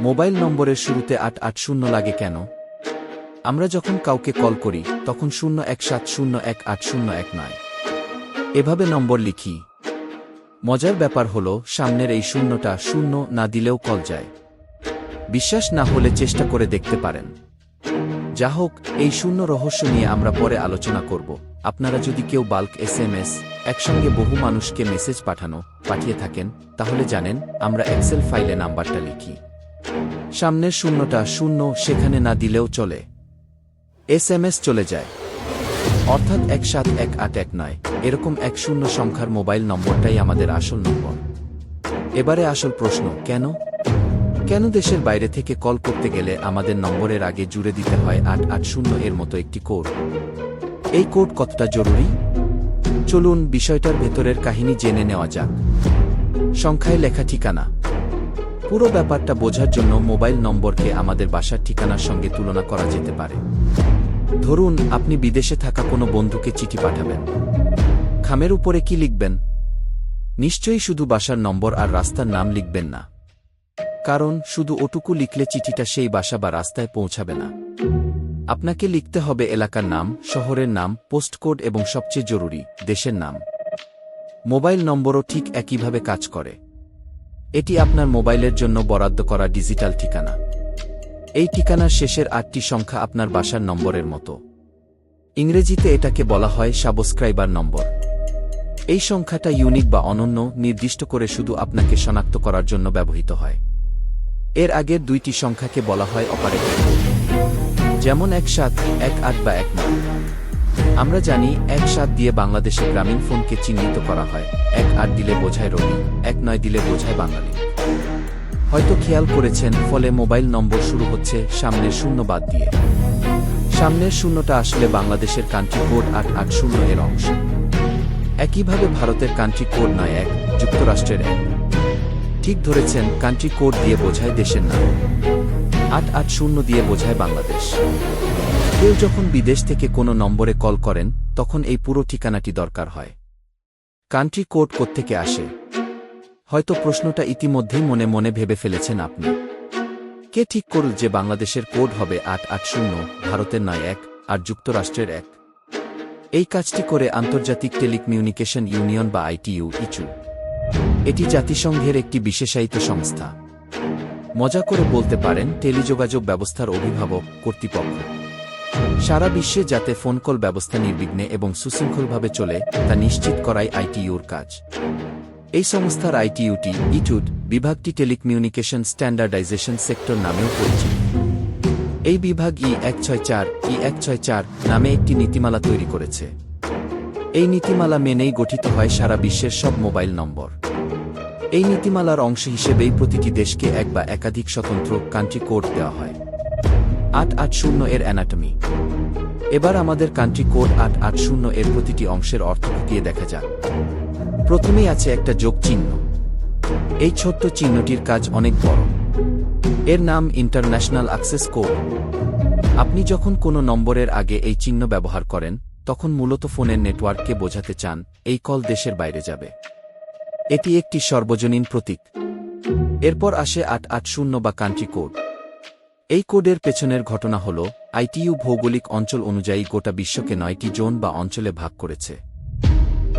Mobile নম্বরের শুরুতে আট আট শূন্য লাগে কেন? আমরা যখন কাউকে কল করি, তখন শূন্য এক সাত শূন্য এক আট শূন্য এক নয়। এভাবে নম্বর লিখি। মজার ব্যাপার হল, সামনের এই শূন্যটা শূন্য না দিলেও কল যায়। বিশ্বাস না হলে চেষ্টা করে দেখতে পারেন। যা হোক, এই শূন্য রহস্য নিয়ে আমরা পরে আলোচনা করব। আপনারা যদি কেউ বাল্ক এস এম এস একসঙ্গে বহু মানুষকে মেসেজ পাঠানো, পাঠিয়ে থাকেন, তাহলে জানেন, আমরা এক্সেল ফাইলে নাম্বারটা লিখি। সামনের শূন্যটা শূন্য, সেখানে না দিলেও চলে। এস এম এস চলে যায়। অর্থাৎ এক সাত এক আট এক নয়, এরকম এক শূন্য সংখ্যার মোবাইল নম্বরটাই আমাদের আসল নম্বর। এবারে আসল প্রশ্ন, কেন? কেন দেশের বাইরে থেকে কল করতে গেলে আমাদের নম্বরের আগে জুড়ে দিতে হয় আট আট শূন্য এর মতো একটি কোড? এই কোড কতটা জরুরি? চলুন বিষয়টার ভেতরের কাহিনী জেনে নেওয়া যাক। সংখ্যায় লেখা ঠিকানা। পুরো ব্যাপারটা বোঝার জন্য মোবাইল নম্বরকে আমাদের বাসার ঠিকানার সঙ্গে তুলনা করা যেতে পারে। ধরুন, আপনি বিদেশে থাকা কোনো বন্ধুকে চিঠি পাঠাবেন। খামের উপরে কি লিখবেন? নিশ্চয়ই শুধু বাসার নম্বর আর রাস্তার নাম লিখবেন না। কারণ, শুধু ওটুকু লিখলে চিঠিটা সেই বাসা বা রাস্তায় পৌঁছাবে না। আপনাকে লিখতে হবে এলাকার নাম, শহরের নাম পোস্টকোড এবং সবচেয়ে জরুরি, দেশের নাম। মোবাইল নম্বরও ঠিক একইভাবে কাজ করে। এটি আপনার মোবাইলের জন্য বরাদ্দ করা ডিজিটাল ঠিকানা। এই ঠিকানার শেষের আটটি সংখ্যা আপনার বাসার নম্বরের মতো। ইংরেজিতে এটাকে বলা হয় সাবস্ক্রাইবার নম্বর। এই সংখ্যাটা ইউনিক বা অনন্য, নির্দিষ্ট করে শুধু আপনাকে শনাক্ত করার জন্য ব্যবহৃত হয়। এর আগের দুইটি সংখ্যাকে বলা হয় অপারেটর যেমন এক সাত এক আট বা এক নয়। আমরা জানি এক সাত দিয়ে বাংলাদেশে গ্রামীণ ফোনকে চিহ্নিত করা হয়। এক আট দিলে বোঝায় রবি, এক নয় দিলে বোঝায় বাঙালি। হয়তো খেয়াল করেছেন, ফলে মোবাইল নম্বর শুরু হচ্ছে সামনের শূন্য বাদ দিয়ে। সামনের শূন্যটা আসলে বাংলাদেশের কান্ট্রি কোড আট আট শূন্য এর অংশ। একইভাবে ভারতের কান্ট্রি কোড নয় এক, যুক্তরাষ্ট্রের এক। ঠিক ধরেছেন কান্ট্রি কোড দিয়ে বোঝায় দেশের নাম। আট আট শূন্য দিয়ে বোঝায় বাংলাদেশ। কেউ যখন বিদেশ থেকে কোনো নম্বরে কল করেন, তখন এই পুরো ঠিকানাটি দরকার হয়। কান্ট্রি কোড কোত্থেকে আসে? হয়তো প্রশ্নটা ইতিমধ্যেই মনে মনে ভেবে ফেলেছেন আপনি। কে ঠিক করল যে বাংলাদেশের কোড হবে আট আট শূন্য, ভারতের নয় এক, আর যুক্তরাষ্ট্রের এক? এই কাজটি করে আন্তর্জাতিক টেলিকমিউনিকেশন ইউনিয়ন বা আইটিইউ ইচু। এটি জাতিসংঘের একটি বিশেষায়িত সংস্থা। মজা করে বলতে পারেন টেলিযোগাযোগ ব্যবস্থার অভিভাবক কর্তৃপক্ষ। সারা বিশ্বে যাতে ফোন কল ব্যবস্থা নির্বিঘ্নে এবং সুশৃঙ্খলভাবে চলে, তা নিশ্চিত করাই আইটিইউর কাজ। এই সংস্থার আইটিইউটি ইটুড বিভাগটি টেলিকমিউনিকেশন স্ট্যান্ডার্ডাইজেশন সেক্টর নামেও পরিচিত। এই বিভাগ ই এক ছয় চার, ই এক ছয় চার নামে একটি নীতিমালা তৈরি করেছে। এই নীতিমালা মেনেই গঠিত হয় সারা বিশ্বের সব মোবাইল নম্বর। এই নীতিমালার অংশ হিসেবেই প্রতিটি দেশকে এক বা একাধিক স্বতন্ত্র কান্ট্রি কোড দেওয়া হয়। আট আট শূন্য এর অ্যানাটমি এবার আমাদের কান্ট্রি কোড আট আট শূন্য এর প্রতিটি অংশের অর্থ খুঁটিয়ে দেখা যাক। প্রথমেই আছে একটা যোগ চিহ্ন। এই ছোট্ট চিহ্নটির কাজ অনেক বড়। এর নাম ইন্টারন্যাশনাল অ্যাক্সেস কোড আপনি যখন কোনো নম্বরের আগে এই চিহ্ন ব্যবহার করেন, তখন মূলত ফোনের নেটওয়ার্ককে বোঝাতে চান, এই কল দেশের বাইরে যাবে। এটি একটি সর্বজনীন প্রতীক। এরপর আসে আট আট শূন্য বা কান্ট্রি কোড। এই কোডের পেছনের ঘটনা হল, আইটিইউ ভৌগোলিক অঞ্চল অনুযায়ী গোটা বিশ্বকে নয়টি জোন বা অঞ্চলে ভাগ করেছে।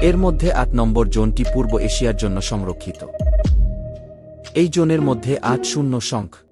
এর মধ্যে আট নম্বর জোনটি পূর্ব এশিয়ার জন্য সংরক্ষিত। এই জোনের মধ্যে আট শূন্য সংখ্য